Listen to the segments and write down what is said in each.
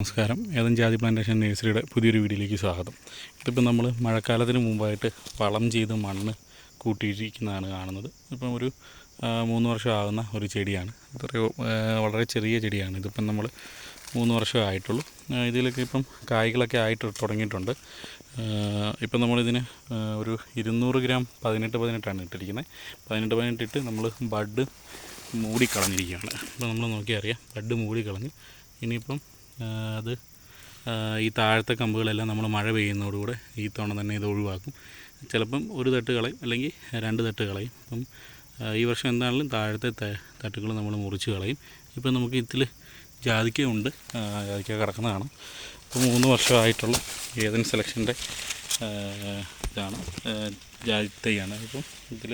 നമസ്കാരം. ഏതൻ ജാതി പ്ലാന്റേഷൻ നേഴ്സറിയുടെ പുതിയൊരു വീഡിയോയിലേക്ക് സ്വാഗതം. ഇതിപ്പോൾ നമ്മൾ മഴക്കാലത്തിന് മുമ്പായിട്ട് വളം ചെയ്ത് മണ്ണ് കൂട്ടിയിരിക്കുന്നതാണ് കാണുന്നത്. ഇപ്പം ഒരു മൂന്ന് വർഷം ആകുന്ന ഒരു ചെടിയാണ്. വളരെ ചെറിയ ചെടിയാണ്. ഇതിപ്പം നമ്മൾ മൂന്ന് വർഷം ആയിട്ടുള്ളൂ. ഇതിലൊക്കെ ഇപ്പം കായ്കളൊക്കെ ആയിട്ട് തുടങ്ങിയിട്ടുണ്ട്. ഇപ്പം നമ്മളിതിന് ഒരു ഇരുന്നൂറ് ഗ്രാം പതിനെട്ട് പതിനെട്ടാണ് ഇട്ടിരിക്കുന്നത്. പതിനെട്ട് ഇട്ട് നമ്മൾ ബഡ് മൂടിക്കളഞ്ഞിരിക്കുകയാണ്. ഇപ്പം നമ്മൾ നോക്കിയാൽ അറിയാം ബഡ് മൂടിക്കളഞ്ഞ്. ഇനിയിപ്പം അത് ഈ താഴത്തെ കമ്പുകളെല്ലാം നമ്മൾ മഴ പെയ്യുന്നതോടുകൂടെ ഈ തവണ തന്നെ ഇത് ഒഴിവാക്കും. ചിലപ്പം ഒരു തട്ട് കളയും അല്ലെങ്കിൽ രണ്ട് തട്ട് കളയും. അപ്പം ഈ വർഷം എന്താണെങ്കിലും താഴത്തെ തട്ടുകൾ നമ്മൾ മുറിച്ച് കളയും. ഇപ്പം നമുക്ക് ഇതിൽ ജാതിക്ക ഉണ്ട് ആ, ജാതിക്ക കിടക്കുന്നതാണ് ഇപ്പോൾ മൂന്ന് വർഷമായിട്ടുള്ള ഏതൻ സെലക്ഷന്റെ ഇതാണ് ആ, ജാതി തൈയാണ് ഇപ്പം ഇതിൽ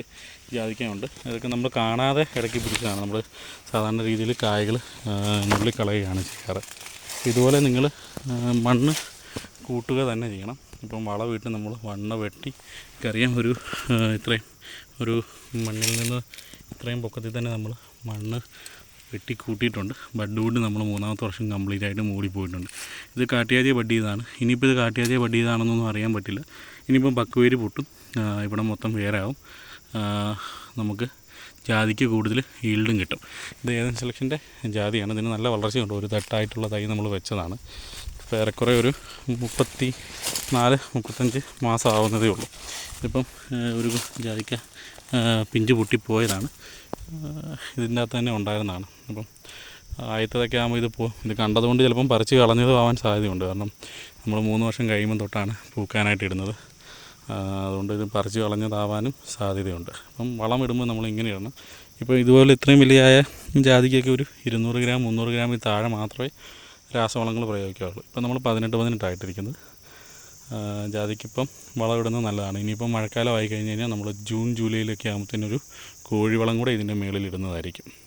ജാതിക്കയുണ്ട്. അതൊക്കെ നമ്മൾ കാണാതെ ഇടയ്ക്ക് പിടിച്ചതാണ്. നമ്മൾ സാധാരണ രീതിയിൽ കായകൾ നുള്ളിക്കളയുകയാണ് ചെയ്യാറ്. ഇതുപോലെ നിങ്ങൾ മണ്ണ് കൂട്ടുക തന്നെ ചെയ്യണം. ഇപ്പം വള വീട്ടിൽ നമ്മൾ മണ്ണ് വെട്ടി കറിയാം ഒരു ഇത്രയും ഒരു മണ്ണിൽ നിന്ന് ഇത്രയും പൊക്കത്തിൽ തന്നെ നമ്മൾ മണ്ണ് വെട്ടി കൂട്ടിയിട്ടുണ്ട്. ബഡ് വുഡ് നമ്മൾ മൂന്നാമത്തെ വർഷം കംപ്ലീറ്റ് ആയിട്ട് മൂടി പോയിട്ടുണ്ട്. ഇത് കാട്ടിയാതിയെ ബഡ് ചെയ്താണ് ഇനിയിപ്പോൾ ഇത് കാട്ടിയാതിയെ ബഡ് ചെയ്താണെന്നൊന്നും അറിയാൻ പറ്റില്ല. ഇനിയിപ്പം പക്കുവേര് പൊട്ടും. ഇവിടെ മൊത്തം വേറെ ആവും നമുക്ക് ജാതിക്ക് കൂടുതൽ ഈൽഡും കിട്ടും. ഇത് ഏതൻ സെലക്ഷന്റെ ജാതിയാണ്. ഇതിന് നല്ല വളർച്ചയുണ്ട് ഒരു തട്ടായിട്ടുള്ള തൈ നമ്മൾ വെച്ചതാണ്. ഇപ്പോൾ ഏറെക്കുറെ ഒരു മുപ്പത്തി നാല് മുപ്പത്തഞ്ച് മാസം ആവുന്നതേ ഉള്ളൂ. ഇതിപ്പം ഒരു ജാതിക്ക പിഞ്ച് പൊട്ടിപ്പോയതാണ് ഇതിന്റെ അകത്ത് തന്നെ ഉണ്ടായിരുന്നതാണ്. അപ്പം ആയത്തതൊക്കെ ആകുമ്പോൾ ഇത് പോ ഇത് കണ്ടതുകൊണ്ട് ചിലപ്പം പറിച്ച് കളഞ്ഞതും ആവാൻ സാധ്യതയുണ്ട്. കാരണം നമ്മൾ മൂന്ന് വർഷം കഴിയുമ്പോൾ തൊട്ടാണ് പൂക്കാനായിട്ട് ഇടുന്നത്. അതുകൊണ്ട് ഇത് പറിച്ച് കളഞ്ഞതാവാനും സാധ്യതയുണ്ട്. അപ്പം വളം ഇടുമ്പോൾ നമ്മൾ ഇങ്ങനെയാണ്. ഇപ്പോൾ ഇതുപോലെ ഇത്രയും വലിയായ ജാതിക്കൊക്കെ ഒരു ഇരുന്നൂറ് ഗ്രാം മുന്നൂറ് ഗ്രാമിൽ താഴെ മാത്രമേ രാസവളങ്ങൾ പ്രയോഗിക്കാറുള്ളൂ. ഇപ്പം നമ്മൾ പതിനെട്ട് പതിനെട്ടായിട്ടിരിക്കുന്നത് ജാതിക്കിപ്പം വളം ഇടുന്നത് നല്ലതാണ്. ഇനിയിപ്പം മഴക്കാലം ആയി കഴിഞ്ഞ് കഴിഞ്ഞാൽ നമ്മൾ ജൂൺ ജൂലൈയിലൊക്കെ ആകുമ്പോഴത്തേനൊരു കോഴിവളം കൂടെ ഇതിന്റെ മേളിൽ ഇടുന്നതായിരിക്കും.